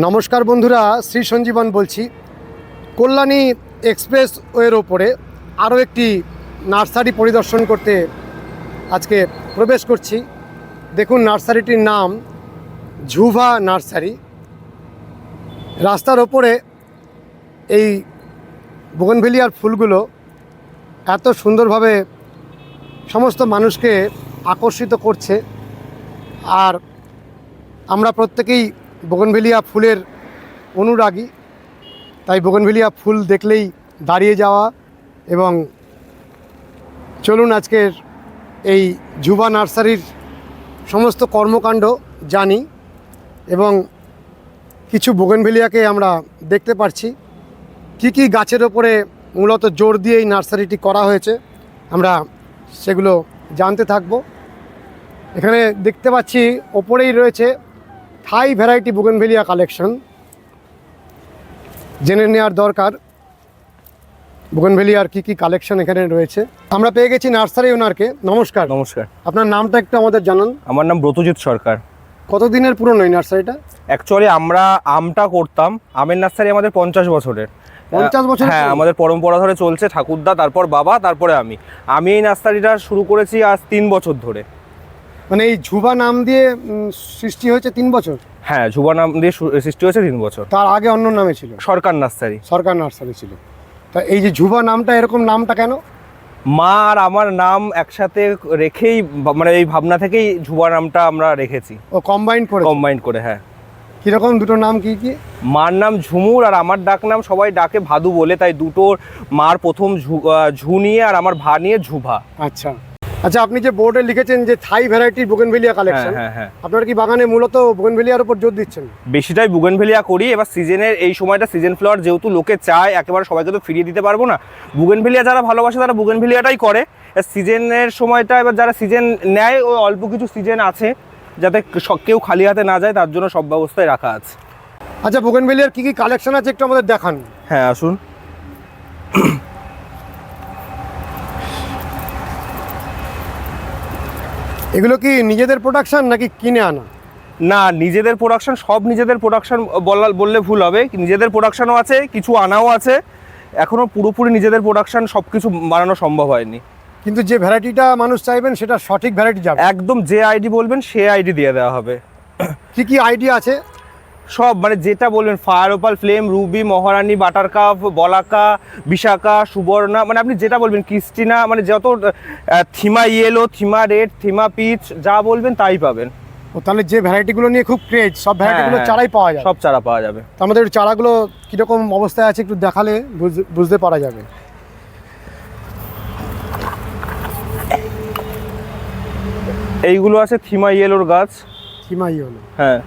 নমস্কার বন্ধুরা, শ্রী সঞ্জীবন বলছি। কল্যাণী এক্সপ্রেস ওয়ের ওপরে আরও একটি নার্সারি পরিদর্শন করতে আজকে প্রবেশ করছি। দেখুন নার্সারিটির নাম ঝুভা নার্সারি। রাস্তার ওপরে এই বোগনভেলিয়ার ফুলগুলো এত সুন্দরভাবে সমস্ত মানুষকে আকর্ষিত করছে। আর আমরা প্রত্যেকেই বোগনভেলিয়া ফুলের অনুরাগী। তাই বোগনভেলিয়া ফুল দেখলেই দাঁড়িয়ে যাওয়া এবং চলুন আজকের এই যুবা নার্সারির সমস্ত কর্মকাণ্ড জানি এবং কিছু বোগনভেলিয়াকে আমরা দেখতে পারছি। কি কি গাছের ওপরে মূলত জোর দিয়ে এই নার্সারিটি করা হয়েছে আমরা সেগুলো জানতে থাকব। এখানে দেখতে পাচ্ছি ওপরেই রয়েছে থাই ভ্যারাইটি বুগনভেলিয়া কালেকশন জেনে নেওয়ার দরকার বুগনভেলিয়ার কি কি কালেকশন এখানে রয়েছে। আমরা পেয়ে গেছি নার্সারি ওনারকে নমস্কার। নমস্কার। আপনার নামটা একটু আমাদের জানান। আমার নাম ব্রতজিৎ সরকার। কতদিনের পুরনো এই নার্সারিটা অ্যাকচুয়ালি আমরা আমটা করতাম। আমের নার্সারি আমাদের পঞ্চাশ বছরের। পঞ্চাশ বছর হ্যাঁ আমাদের পরম্পরা ধরে চলছে ঠাকুরদা তারপর বাবা তারপরে আমি। আমি এই নার্সারিটা শুরু করেছি আজ তিন বছর ধরে। মানে এই ঝুবা নাম দিয়ে সৃষ্টি হয়েছে তিন বছর? হ্যাঁ ঝুবা নাম দিয়ে সৃষ্টি হয়েছে তিন বছর। তার আগে অন্য নামে ছিল? সরকার নার্সারি। সরকার নার্সারি ছিল। তা এই যে ঝুবা নামটা এরকম নামটা কেন? মা আর আমার নাম একসাথে রেখেই মানে এই ভাবনা থেকেই ঝুবা নামটা আমরা রেখেছি। ও কম্বাইন করে কম্বাইন করে হ্যাঁ। কীরকম দুটো নাম কি কি? মার নাম ঝুমুর আর আমার ডাক নাম সবাই ডাকে ভাদু বলে তাই দুটোর মার প্রথম ঝু- ঝু নিয়ে আর আমার ভা নিয়ে ঝুভা। আচ্ছা। আচ্ছা আপনি যে বোর্ডে লিখেছেন যে থাই ভ্যারাইটির বোগেনভেলিয়া কালেকশন হ্যাঁ হ্যাঁ। আপনার কি বাগানে মূলত বোগেনভেলিয়ার উপর জোর দিচ্ছেন? বেশিটাই বুগেনভেলিয়া করি এবার সিজনের এই সময়টা সিজন ফ্লাওয়ার যেহেতু লোকে চায় একেবারে সবাইকে তো ফিরিয়ে দিতে পারব না। বুগেনভেলিয়া যারা ভালোবাসে তারা বুগেনভেলিয়াটাই করে। সিজনের সময়টা এবার যারা সিজন নেয় ওই অল্প কিছু সিজন আছে যাতে কেউ খালি হাতে না যায় তার জন্য সব ব্যবস্থায় রাখা আছে। আচ্ছা বোগেনভেলিয়ার কি কি কালেকশন আছে একটু আমাদের দেখান? হ্যাঁ আসুন। এগুলো কি নিজেদের প্রোডাকশন নাকি কিনে আনা? না নিজেদের প্রোডাকশন সব নিজেদের প্রোডাকশন বলা বললে ভুল হবে। নিজেদের প্রোডাকশনও আছে কিছু আনাও আছে। এখনও পুরোপুরি নিজেদের প্রোডাকশন সব কিছু বানানো সম্ভব হয়নি। কিন্তু যে ভ্যারাইটিটা মানুষ চাইবেন সেটা সঠিক ভ্যারাইটি যাবে। একদম যে আইডি বলবেন সে আইডি দিয়ে দেওয়া হবে। কি কি আইডি আছে? সব মানে যেটা বলবেন fire opal flame ruby Maharani buttercup Balaka Bishakha Subarna মানে আপনি যেটা বলবেন ক্রিস্টিনা মানে যত থিমা ইয়েলো থিমা রেড থিমা পিচ যা বলবেন তাই পাবেন। ও তাহলে যে ভ্যারাইটিগুলো নিয়ে খুব ক্রেজ সব ভ্যারাইটিগুলো হ্যাঁ, চারাই পাওয়া যায় সব চারা পাওয়া যাবে। তো আমাদের চারাগুলো কীরকম অবস্থায় আছে একটু দেখালে বুঝ- বুঝতে পারা যাবে। এইগুলো আছে থিমা ইয়েলোর গাছ। কিমাই হলো হ্যাঁ।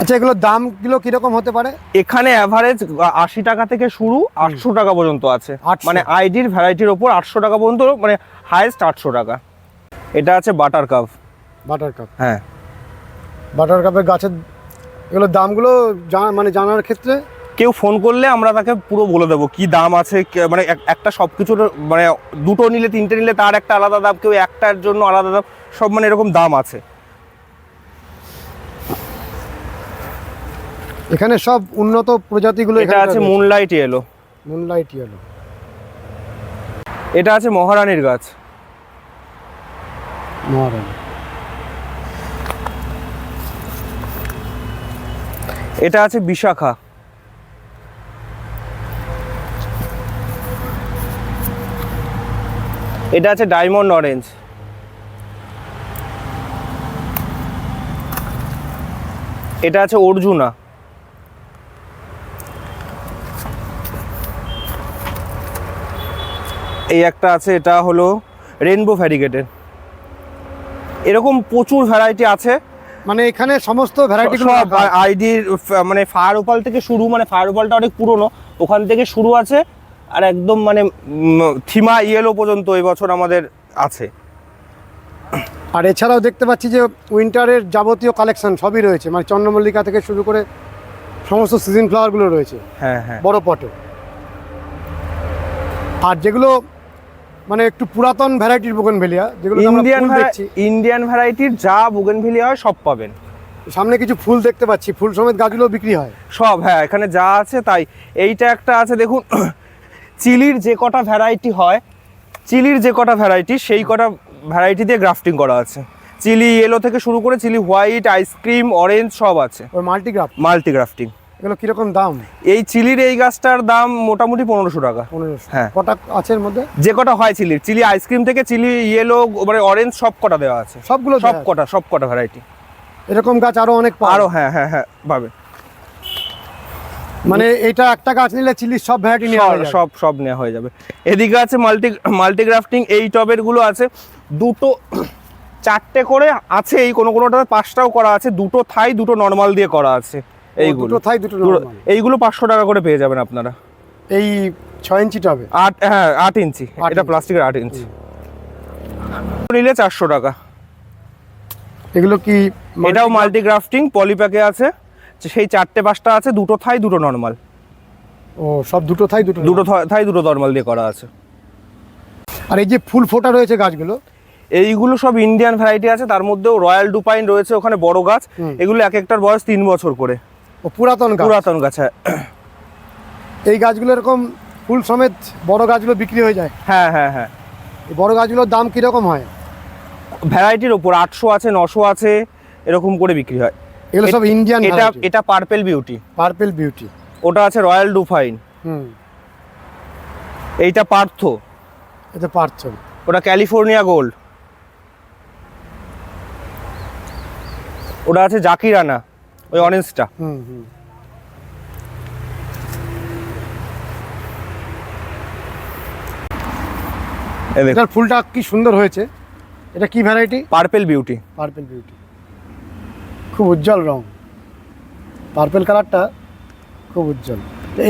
আচ্ছা এগুলোর দামগুলো কীরকম হতে পারে? এখানে অ্যাভারেজ আশি টাকা থেকে শুরু আটশো টাকা পর্যন্ত আছে। 800 মানে আইডির ভ্যারাইটির ওপর আটশো টাকা পর্যন্ত মানে হাইয়েস্ট আটশো টাকা। এটা আছে বাটার কাপ বাটার কাপ হ্যাঁ। বাটার কাপের গাছের এগুলোর দামগুলো জানা- মানে জানার ক্ষেত্রে? কেউ ফোন করলে আমরা তাকে পুরো বলে দেবো কি দাম আছে মানে এক- একটা সব কিছুর মানে দুটো নিলে তিনটে নিলে তার একটা আলাদা দাম কেউ একটার জন্য আলাদা দাম সব মানে এরকম দাম আছে। এখানে সব উন্নত প্রজাতিগুলো এটা আছে মুনলাইট এলো মুনলাইট ইয়েলো এটা আছে মহারানীর গাছ। মহারানী। এটা আছে বিশাখা। এটা আছে ডায়মন্ড অরেঞ্জ। এটা আছে অর্জুনা। এই একটা আছে এটা হলো রেনবো ভ্যারিগেটের এরকম প্রচুর ভ্যারাইটি আছে। মানে এখানে সমস্ত ভ্যারাইটিগুলো সব আইডির মানে ফায়ার ওপাল থেকে শুরু মানে ফায়ার ওপালটা অনেক পুরনো ওখান থেকে শুরু আছে আর একদম মানে থিমা ইয়েলো পর্যন্ত এই বছর আমাদের আছে। আর এছাড়াও দেখতে পাচ্ছি যে উইন্টারের যাবতীয় কালেকশন সবই রয়েছে। মানে চন্দ্রমল্লিকা থেকে শুরু করে সমস্ত সিজন ফ্লাওয়ারগুলো রয়েছে। হ্যাঁ হ্যাঁ। বড় পটে আর যেগুলো মানে একটু পুরাতন ভ্যারাইটির বোগেনভেলিয়া যেগুলো ইন্ডিয়ান দেখছি। ইন্ডিয়ান ভ্যারাইটির যা বুগেনভিলিয়া হয় সব পাবেন। সামনে কিছু ফুল দেখতে পাচ্ছি ফুল সমেত গাছগুলো বিক্রি হয়। সব হ্যাঁ এখানে যা আছে তাই। এইটা একটা আছে দেখুন চিলির যে কটা ভ্যারাইটি হয় চিলির যে কটা ভ্যারাইটি সেই কটা ভ্যারাইটি দিয়ে গ্রাফটিং করা আছে। চিলি ইয়েলো থেকে শুরু করে চিলি হোয়াইট আইসক্রিম অরেঞ্জ সব আছে। মাল্টিগ্রাফ মাল্টি গ্রাফটিং এগুলো কীরকম দাম? এই চিলির এই গাছটার দাম মোটামুটি পনেরোশো টাকা। হ্যাঁ। কটা আছে এর মধ্যে? যে কটা হয় চিলির চিলি আইসক্রিম থেকে চিলি ইয়েলো মানে অরেঞ্জ সব কটা দেওয়া আছে। সবগুলো সব কটা সব কটা ভ্যারাইটি এরকম গাছ আরও অনেক আরও হ্যাঁ হ্যাঁ হ্যাঁ পাবে। মানে এটা একটা গাছ নিলে চিলির সব ভ্যারাইটি নেওয়া সব সব সব নেওয়া হয়ে যাবে। এদিকে আছে মাল্টি মাল্টিগ্রাফটিং এই টবেরগুলো আছে। দুটো চারটে করে আছে এই কোনো কোনোটাতে পাঁচটাও করা আছে। দুটো থাই দুটো নর্মাল দিয়ে করা আছে। এইগুলো। দুটো থাই দুটো এইগুলো পাঁচশো টাকা করে পেয়ে যাবেন আপনারা। এই ছয় ইঞ্চি টবে আট হ্যাঁ আট ইঞ্চি। এটা প্লাস্টিকের আট ইঞ্চি। নিলে চারশো টাকা। এগুলো কি এটাও মাল্টিগ্রাফটিং পলিপ্যাকে আছে। সেই চারটে পাঁচটা আছে দুটো থাই দুটো নর্মাল ও সব দুটো থাই দুটো দুটো থাই দুটো নর্মাল দিয়ে করা আছে। আর এই যে ফুল ফোটা রয়েছে গাছগুলো? এইগুলো সব ইন্ডিয়ান ভ্যারাইটি আছে। তার মধ্যেও রয়্যাল ডুপাইন রয়েছে ওখানে বড় গাছ। এগুলো এক একটার বয়স তিন বছর করে। ও পুরাতন পুরাতন গাছ হ্যাঁ। এই গাছগুলো এরকম ফুল সমেত বড় গাছগুলো বিক্রি হয়ে যায়? হ্যাঁ হ্যাঁ হ্যাঁ। এই বড় গাছগুলোর দাম কীরকম হয়? ভ্যারাইটির ওপর আটশো আছে নশো আছে এরকম করে বিক্রি হয়। এগুলো সব ইন্ডিয়ান এটা এটা পার্পেল বিউটি পার্পেল বিউটি ওটা আছে রয়্যাল ডুফাইন হুম। এইটা পার্থ। এটা পার্থ। ওটা ক্যালিফোর্নিয়া গোল্ড ওটা আছে জাকিরানা। ওই অরেঞ্জটা হুম হুম। এটার ফুলটা কি সুন্দর হয়েছে। এটা কি variety purple beauty purple beauty খুব উজ্জ্বল রং। পার্পেল কালারটা খুব উজ্জ্বল।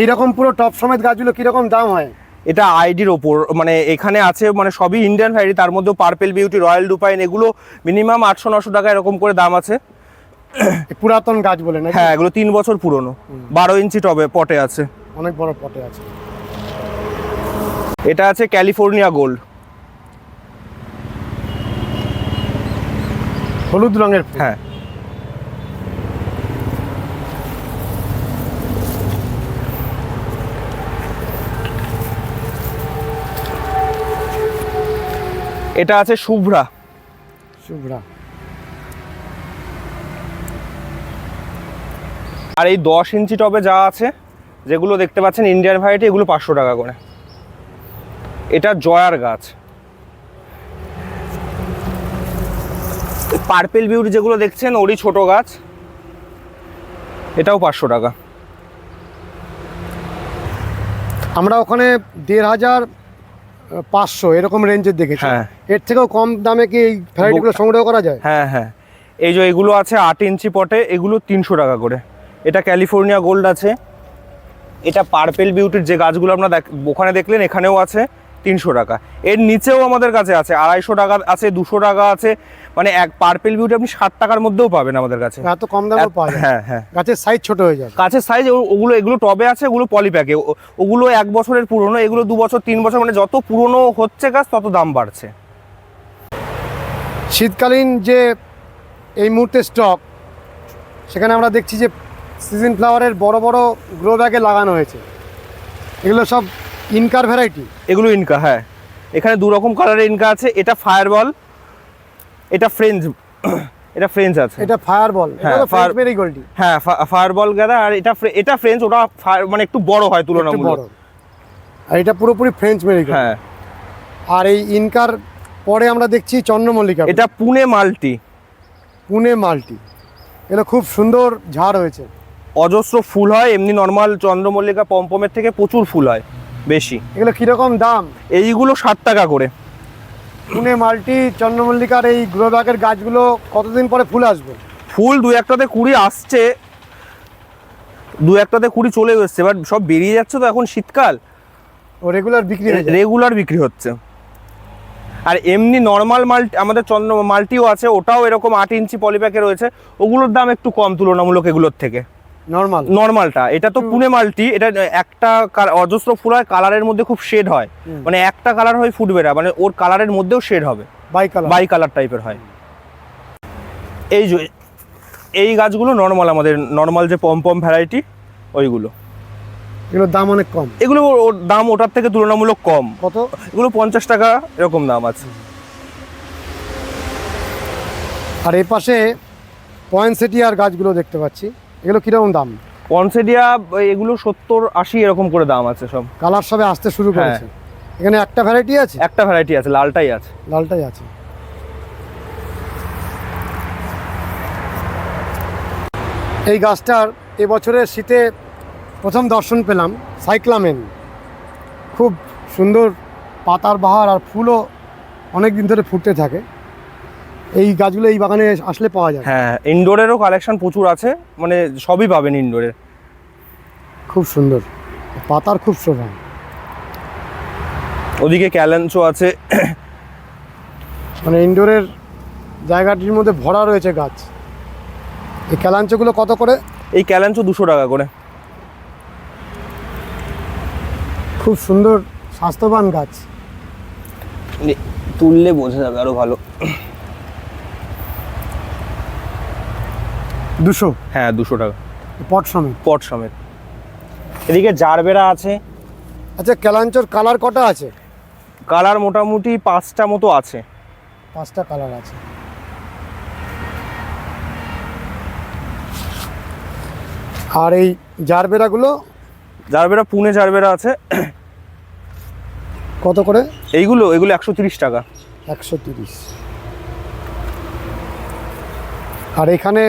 এইরকম পুরো টপ সমেত গাছগুলো কীরকম দাম হয়? এটা আইডির ওপর মানে এখানে আছে মানে সবই ইন্ডিয়ান ভ্যারাইটি তার মধ্যে পার্পেল বিউটি রয়্যাল ডুপাইন এগুলো মিনিমাম আটশো নশো টাকা এরকম করে দাম আছে। পুরাতন গাছ বলে না হ্যাঁ এগুলো তিন বছর পুরনো। বারো ইঞ্চি টবে পটে আছে। অনেক বড় পটে আছে। এটা আছে ক্যালিফোর্নিয়া গোল্ড। হলুদ রঙের হ্যাঁ। এটা আছে শুভ্রা। শুভ্রা। আর এই দশ ইঞ্চি টবে যা আছে যেগুলো দেখতে পাচ্ছেন ইন্ডিয়ান ভ্যারাইটি এগুলো পাঁচশো টাকা করে। এটা জয়ার গাছ। পার্পেল বিউটি যেগুলো দেখছেন ওরই ছোট গাছ। এটাও পাঁচশো টাকা। আমরা ওখানে দেড় হাজার পাঁচশো এরকম রেঞ্জের দেখেছি। হ্যাঁ। এর থেকেও কম দামে কি এই ভ্যারাইটিগুলো সংগ্রহ করা যায়? হ্যাঁ হ্যাঁ। এই যে এগুলো আছে আট ইঞ্চি পটে এগুলো তিনশো টাকা করে। এটা ক্যালিফোর্নিয়া গোল্ড আছে। এটা পার্পেল বিউটির যে গাছগুলো আপনারা ওখানে দেখলেন এখানেও আছে তিনশো টাকা। এর নিচেও আমাদের কাছে আছে আড়াইশো টাকা আছে দুশো টাকা আছে। মানে এক পার্পেল বিউটি আপনি ষাট টাকার মধ্যেও পাবেন আমাদের কাছে। এত কম দামেও পাওয়া যায়। হ্যাঁ হ্যাঁ। গাছের সাইজ ছোট হয়ে যায় কাছের সাইজ ওগুলো এগুলো টবে আছে ওগুলো পলিপ্যাকে ওগুলো এক বছরের পুরনো এগুলো দু বছর তিন বছর মানে যত পুরনো হচ্ছে গাছ তত দাম বাড়ছে। শীতকালীন যে এই মুহূর্তে স্টক সেখানে আমরা দেখছি যে সিজন ফ্লাওয়ারের বড় বড় গ্রো ব্যাগে লাগানো হয়েছে। এগুলো সব ইনকার ভ্যারাইটি এগুলো ইনকা হ্যাঁ। এখানে দু রকম কালারের ইনকা আছে। এটা ফায়ারবল এটা ফ্রেঞ্চ এটা ফ্রেঞ্চ আছে। এটা ফায়ার বল হ্যাঁ, ফায়ার fire- মেরি গোল্ডি হ্যাঁ ফায়ারবল গাদা আর এটা এটা ফ্রেঞ্চ ওটা fire- মানে একটু বড় হয় তুলনামূলক। বড়। আর এটা পুরোপুরি ফ্রেঞ্চ মেরি হ্যাঁ। আর এই ইনকার পরে আমরা দেখছি চন্দ্রমল্লিকা। এটা পুনে মাল্টি পুনে মাল্টি এটা খুব সুন্দর ঝাড় হয়েছে। অজস্র ফুল হয় এমনি নর্মাল চন্দ্রমল্লিকা পম্পমের থেকে প্রচুর ফুল হয় বেশি। এগুলো কীরকম দাম? এইগুলো ষাট টাকা করে। পুনে মাল্টি চন্দ্রমল্লিকার এই গ্রো ব্যাগের গাছগুলো কতদিন পরে ফুল আসবে? ফুল দু একটাতে কুড়ি আসছে। দু একটাতে কুড়ি চলে এসছে এবার সব বেরিয়ে যাচ্ছে তো এখন শীতকাল। ও রেগুলার বিক্রি রেগুলার বিক্রি হচ্ছে। আর এমনি নর্মাল মাল্টি আমাদের চন্দ্র মাল্টিও আছে ওটাও এরকম আট ইঞ্চি পলিপ্যাকে রয়েছে। ওগুলোর দাম একটু কম তুলনামূলক এগুলোর থেকে। নর্মাল নর্মালটা এটা তো পুনে মাল্টি এটা একটা অজস্র ফুল হয় কালারের মধ্যে খুব শেড হয়। মানে একটা কালার হয় ফুটবে না মানে ওর কালারের মধ্যেও শেড হবে। বাই কালার বাই কালার টাইপের হয়। এই যে এই গাছগুলো নর্মাল আমাদের নর্মাল যে পম পম ভ্যারাইটি ওইগুলো। এগুলোর দাম অনেক কম? এগুলো ওর দাম ওটার থেকে তুলনামূলক কম। কত? এগুলো পঞ্চাশ টাকা এরকম দাম আছে। আর এই পাশে পয়েন্টসেটিয়ার গাছগুলো দেখতে পাচ্ছি। এগুলো কীরকম দাম? পনসেডিয়া এগুলো সত্তর আশি এরকম করে দাম আছে সব। কালার সবে আসতে শুরু হ্যাঁ। করেছে। এখানে একটা ভ্যারাইটি আছে? একটা ভ্যারাইটি আছে লালটাই আছে। লালটাই আছে। এই গাছটার এবছরের শীতে প্রথম দর্শন পেলাম সাইক্লামেন। খুব সুন্দর পাতার বাহার আর ফুলও অনেক দিন ধরে ফুটতে থাকে। এই গাছগুলো এই বাগানে আসলে পাওয়া যায়। হ্যাঁ ইনডোরেরও কালেকশন প্রচুর আছে মানে সবই পাবেন ইনডোরের খুব সুন্দর পাতার খুব শোভা। ওদিকে ক্যালেন্সো আছে। মানে ইনডোরের জায়গাটির মধ্যে ভরা রয়েছে গাছ। এই ক্যালাঞ্চগুলো কত করে? এই ক্যালেন্সো দুশো টাকা করে। খুব সুন্দর স্বাস্থ্যবান গাছ। তুললে বোঝা যাবে আরও ভালো। দুশো? হ্যাঁ দুশো টাকা। পট সমেত? পট সমেত। এদিকে জারবেরা আছে। আচ্ছা ক্যালাঞ্চোর কালার কটা আছে? কালার মোটামুটি পাঁচটা মতো আছে। পাঁচটা কালার আছে। আর এই জারবেরাগুলো? জারবেরা পুনে জারবেরা আছে। কত করে? এইগুলো এগুলো একশো তিরিশ টাকা। একশো তিরিশ। আর এখানে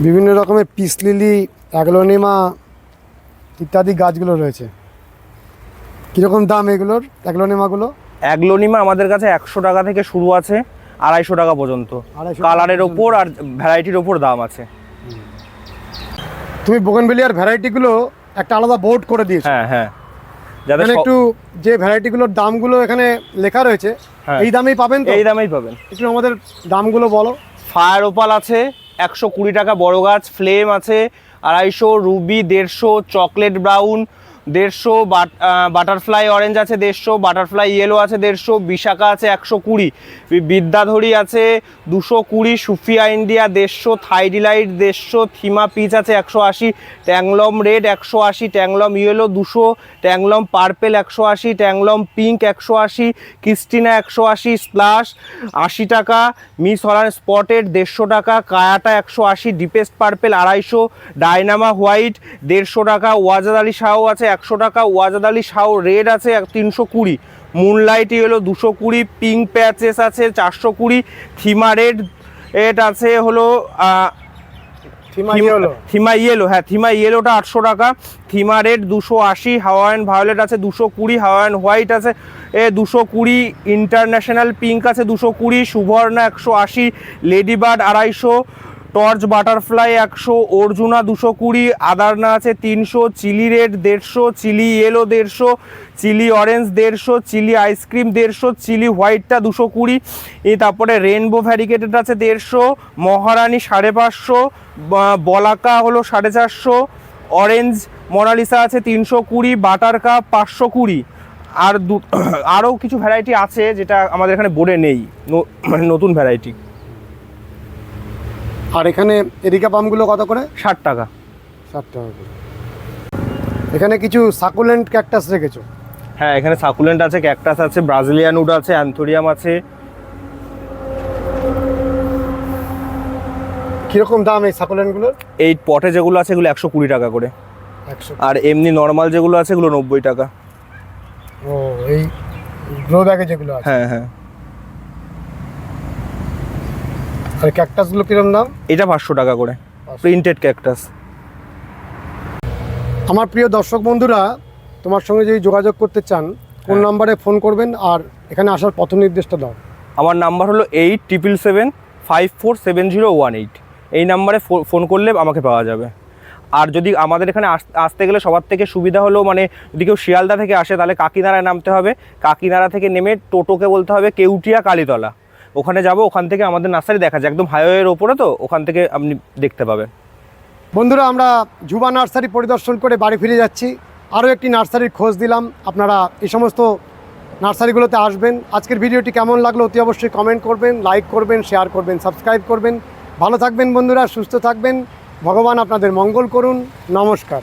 বিভিন্ন রকমের পিস লিলি অ্যাগলোনিমা ইত্যাদি গাছগুলো রয়েছে। কীরকম দাম এগুলোর অ্যাগলোনিমাগুলো? অ্যাগলোনিমা আমাদের কাছে একশো টাকা থেকে শুরু আছে আড়াইশো টাকা পর্যন্ত। 250 কালারের ওপর আর ভ্যারাইটির ওপর দাম আছে। তুমি বোগেনভেলিয়ার ভ্যারাইটিগুলো একটা আলাদা বোর্ড করে দিয়েছ। হ্যাঁ হ্যাঁ। সব- একটু যে ভ্যারাইটিগুলোর দামগুলো এখানে লেখা রয়েছে হ্যাঁ। এই দামেই পাবেন তো? এই দামেই পাবেন। একটু আমাদের দামগুলো বলো। ফায়ার ওপাল আছে একশো কুড়ি টাকা বড় গাছ ফ্লেম আছে আড়াইশো রুবি দেড়শো চকলেট ব্রাউন দেড়শো বাটারফ্লাই অরেঞ্জ আছে, দেড়শো, বাটারফ্লাই ইয়েলো আছে, দেড়শো, বিশাখা আছে, একশো কুড়ি। বিদ্যাধরী আছে, দুশো কুড়ি, সুফিয়া ইন্ডিয়া দেড়শো, থাইডিলাইট দেড়শো, থিমা পিচ আছে, একশো আশি, ট্যাংলম রেড একশো আশি, ট্যাংলম ইয়েলো দুশো, ট্যাংলম পার্পেল একশো আশি, ট্যাংলম পিঙ্ক একশো আশি, ক্রিস্টিনা একশো আশি স্প্লাশ আশি টাকা, মিস হলান স্পটেড দেড়শো টাকা, কায়াটা একশো আশি ডিপেস্ট পার্পেল আড়াইশো, ডায়নামা হোয়াইট দেড়শো টাকা, ওয়াজাদ আলী শাহ আছে একশো টাকা ওয়াজাদ আলী শাহ রেড আছে তিনশো কুড়ি। মুনলাইট হলো দুশো কুড়ি পিঙ্ক প্যাচেস আছে চারশো কুড়ি থিমা রেড এট আছে হলো থিমা ইয়েলো। হ্যাঁ থিমা ইয়েলোটা আটশো টাকা থিমা রেড দুশো আশি হাওয়ায়ান ভায়োলেট আছে দুশো কুড়ি হাওয়ায়ান হোয়াইট আছে এ দুশো কুড়ি ইন্টারন্যাশনাল পিঙ্ক আছে দুশো কুড়ি সুবর্ণা একশো আশি লেডিবার্ড আড়াইশো টর্চ বাটারফ্লাই একশো, অর্জুনা দুশো কুড়ি, আদারনা আছে তিনশো, চিলি রেড দেড়শো, চিলি ইয়েলো দেড়শো, চিলি অরেঞ্জ দেড়শো, চিলি আইসক্রিম দেড়শো, চিলি হোয়াইটটা দুশো কুড়ি। তারপরে রেনবো ভ্যারিকেটেড আছে দেড়শো, মহারানী সাড়ে পাঁচশো বলাকা হলো সাড়ে চারশো অরেঞ্জ মোনালিসা আছে তিনশো কুড়ি বাটার কাপ পাঁচশো কুড়ি। আর দু আরও কিছু ভ্যারাইটি আছে যেটা আমাদের এখানে বোর্ডে নেই মানে নতুন ভ্যারাইটি আর এখানে এরিকা পামগুলো কত করে? ষাট টাকা। ষাট টাকা করে। এখানে কিছু সাকুলেন্ট ক্যাকটাস রেখেছো? হ্যাঁ এখানে সাকুলেন্ট আছে ক্যাকটাস আছে ব্রাজিলিয়ান উড আছে অ্যান্থোরিয়াম আছে। কীরকম দাম এই সাকুলেন্টগুলোর? এই পটে যেগুলো আছে এগুলো একশো কুড়ি টাকা করে। আর এমনি নর্মাল যেগুলো আছে এগুলো নব্বই টাকা। ও এই গ্রো ব্যাগে যেগুলো আছে। হ্যাঁ হ্যাঁ। আর ক্যাকটাসগুলো কীরকম দাম? এটা পাঁচশো টাকা করে। প্রিন্টেড ক্যাকটাস আমার প্রিয় দর্শক বন্ধুরা তোমার সঙ্গে যদি যোগাযোগ করতে চান কোন হ্যাঁ। নাম্বারে ফোন করবেন আর এখানে আসার পথ নির্দেশটা দাও। আমার নাম্বার হলো eight triple seven five four seven zero one eight এই নাম্বারে ফোন করলে আমাকে পাওয়া যাবে। আর যদি আমাদের এখানে আস- আসতে গেলে সবার থেকে সুবিধা হলো মানে যদি কেউ শিয়ালদা থেকে আসে তাহলে কাকিনাড়ায় নামতে হবে। কাকিনাড়া থেকে নেমে টোটোকে বলতে হবে কেউটিয়া কালীতলা। ওখানে যাব, ওখান থেকে আমাদের নার্সারি দেখা যায়, একদম হাইওয়ের ওপরে তো, ওখান থেকে আপনি দেখতে পাবেন। বন্ধুরা, আমরা যুবা নার্সারি পরিদর্শন করে বাড়ি ফিরে যাচ্ছি। আরও একটি নার্সারির খোঁজ দিলাম। আপনারা এই সমস্ত নার্সারিগুলোতে আসবেন। আজকের ভিডিওটি কেমন লাগল অতি অবশ্যই কমেন্ট করবেন লাইক করবেন শেয়ার করবেন সাবস্ক্রাইব করবেন। ভালো থাকবেন বন্ধুরা, সুস্থ থাকবেন। ভগবান আপনাদের মঙ্গল করুন। নমস্কার।